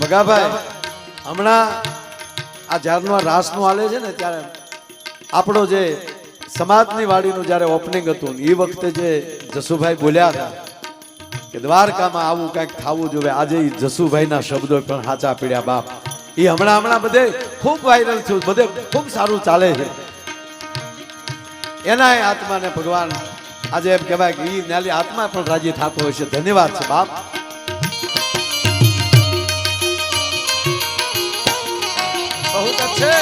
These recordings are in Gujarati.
ભગાભાઈ, હમણાં આ જ્યારનું આ રાસનું હાલે છે ને ત્યારે આપણો જે સમાજની વાડીનું જ્યારે ઓપનિંગ હતું એ વખતે જે જસુભાઈ બોલ્યા હતા કે દ્વારકામાં આવું કંઈક થવું જોઈએ આજે ઈ જસુભાઈના શબ્દો પણ સાચા પીડ્યા બાપ. એ હમણાં હમણાં બધે ખૂબ વાયરલ થયું, બધે ખૂબ સારું ચાલે છે. એનાય આત્માને ભગવાન આજે એમ કહેવાય કે એ નાલી આત્મા પણ રાજી થતો હોય છે. ધન્યવાદ છે બાપ. છે.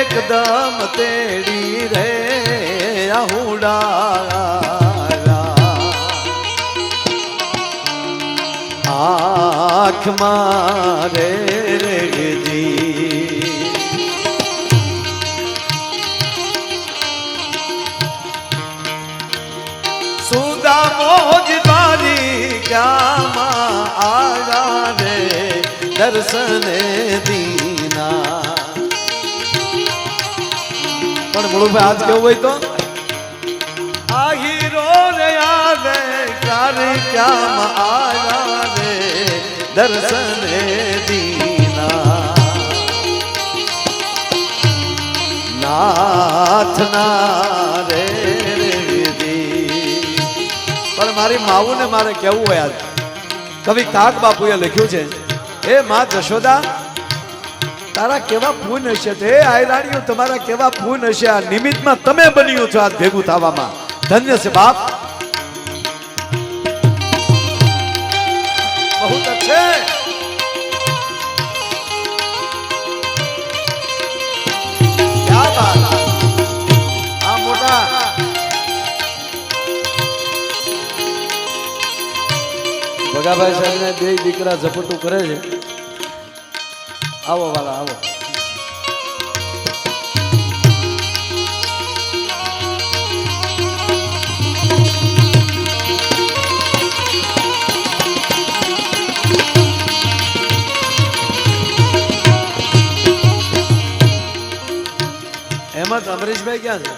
એકદમ તેડી રે આહુડા આંખ મારે રેગજી સુદા મોજ તારી ગામાં આયા રે દર્શને દીના. પણ મુળુભાઈ આજ કેવું હોય તો? આ હીરો રે આવે ક્યારે ક્યાં આયા દર્શને દીના નાથના રે. પણ મારી માવુને મારે કેવું હોય આજ? કવિ કાક બાપુએ લખ્યું છે એ માં જશોદા, તારા કેવા પૂન હશે તે? આયરાણીઓ, તમારા કેવા પૂન હશે? આ નિમિત્તમાં તમે બન્યું છો આ ભેગું થવામાં. ધન્ય છે બાપ. બહુ છે. આ મોટા. ભગાભાઈ સાહેબ ને બે દીકરા ઝપટું કરે છે. આવો વાલા આવો. હેમંત ક્યાં છે?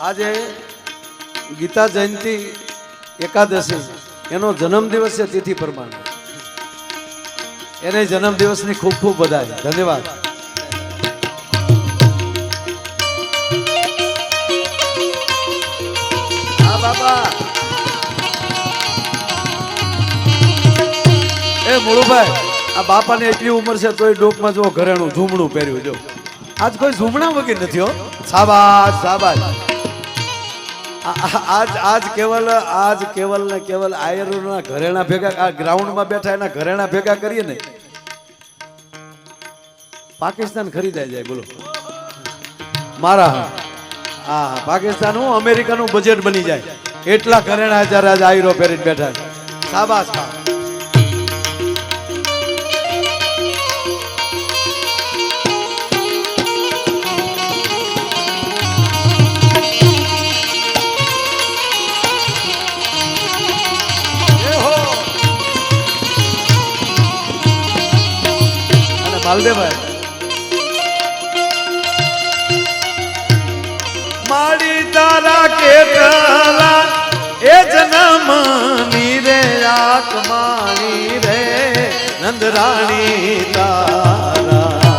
આજે ગીતા જયંતિ એકાદશી. એનો જન્મદિવસ છે તિથિ પ્રમાણે. એને જન્મદિવસની ખૂબ ખૂબ બધાઈ ધન્યવાદ. હા બાબા એ મુળુભાઈ, આ બાપાને એટલી ઉંમર છે તોય ડોકમાં જો ઘરેણું ઝૂમણું પહેર્યું, જો. આજ કોઈ ઝૂમણા વગર નથી હો. સાબાસ સાબાસ આજ આજ કેવલ આજ કેવલ ને કેવલ આયરોના ઘરેણા ભેગા, આ ગ્રાઉન્ડમાં બેઠા એના ઘરેણા ભેગા કરીએ ને, પાકિસ્તાન ખરીદાઈ જાય, બોલો. મારા હા. હા પાકિસ્તાન હું, અમેરિકાનું બજેટ બની જાય. એટલા ઘરેણા જ્યારે આજ આયરો પહેરીને બેઠા સાબાસ શાબાશ. અને માલદેવભાઈ માડી તારા કેટલા એ જન્મ રે આક માણી રે નંદરાણી તારા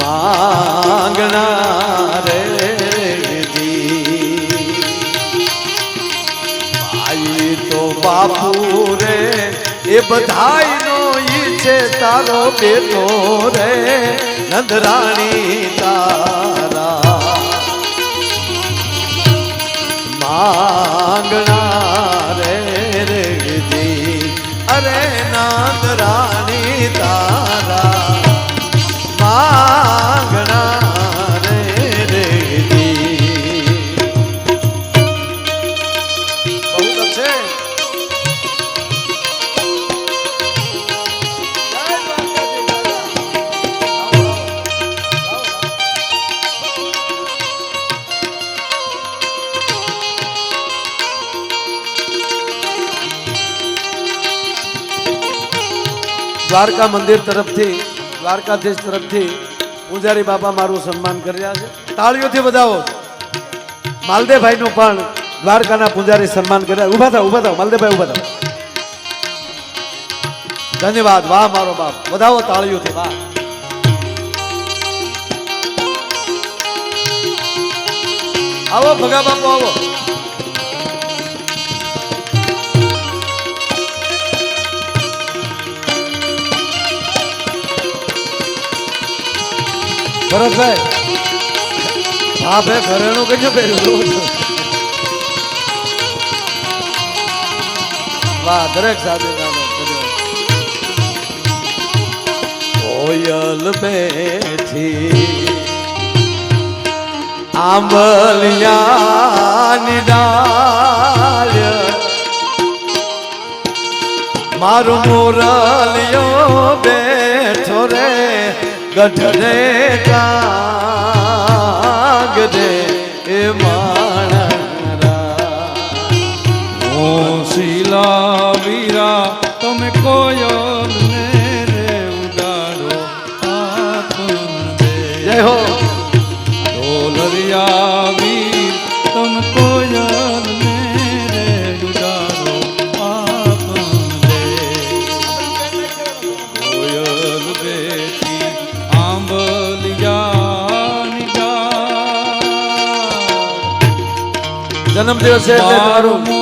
માંગણા રે દી ભાઈ તો બાપુ રે એ બધાય નો ઈચ્છે તારો બેટો રે નંદરાણી તારા દ્વારકા મંદિર તરફથી, દ્વારકાધીશ તરફથી પૂજારી બાપા મારું સન્માન કરી રહ્યા છે. તાળીઓથી બધાઓ માલદેભાઈનું પણ દ્વારકાના પૂજારી સન્માન કર્યા ઊભા થાવ ઊભા થાવ માલદેભાઈ ઊભા થાવ ધન્યવાદ. વાહ, મારો બાપ. વધાવો તાળીઓથી, વાહ. આવો ભગા બાપુ, આવો. ભરતભાઈ હા ભાઈ ઘરેણું કઈ પહેર્યું? વાહ, દરેક સાથે કોયલ બેઠી આંબલિયાની ડાળ. મારું મોરલિયો બેઠો રે. ગઢરે કાગ દે એ માણરા ઓ શીલા વીરા તમે કોયો ને રે ઉડાડો જય હો. ઢોલરિયા જન્મ દિવસે મારું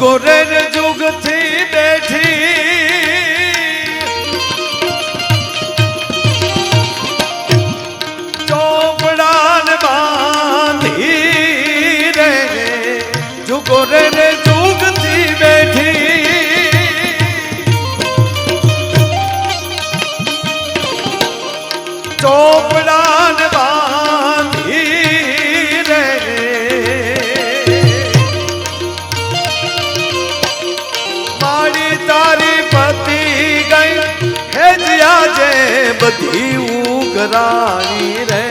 જુગો રે ને જુગથી બેઠી. ચોપડાન બાંધી રે જુગો ઉગરાણી રે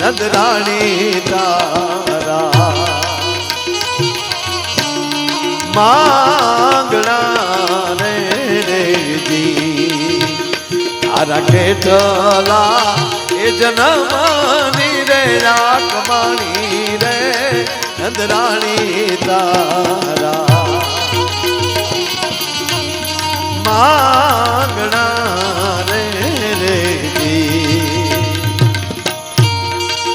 નગરાણી તારા માંગણા રે રેજી તારા કેટલા એ જનમાની રે રાખમાણી રે નદરાણી તારા મા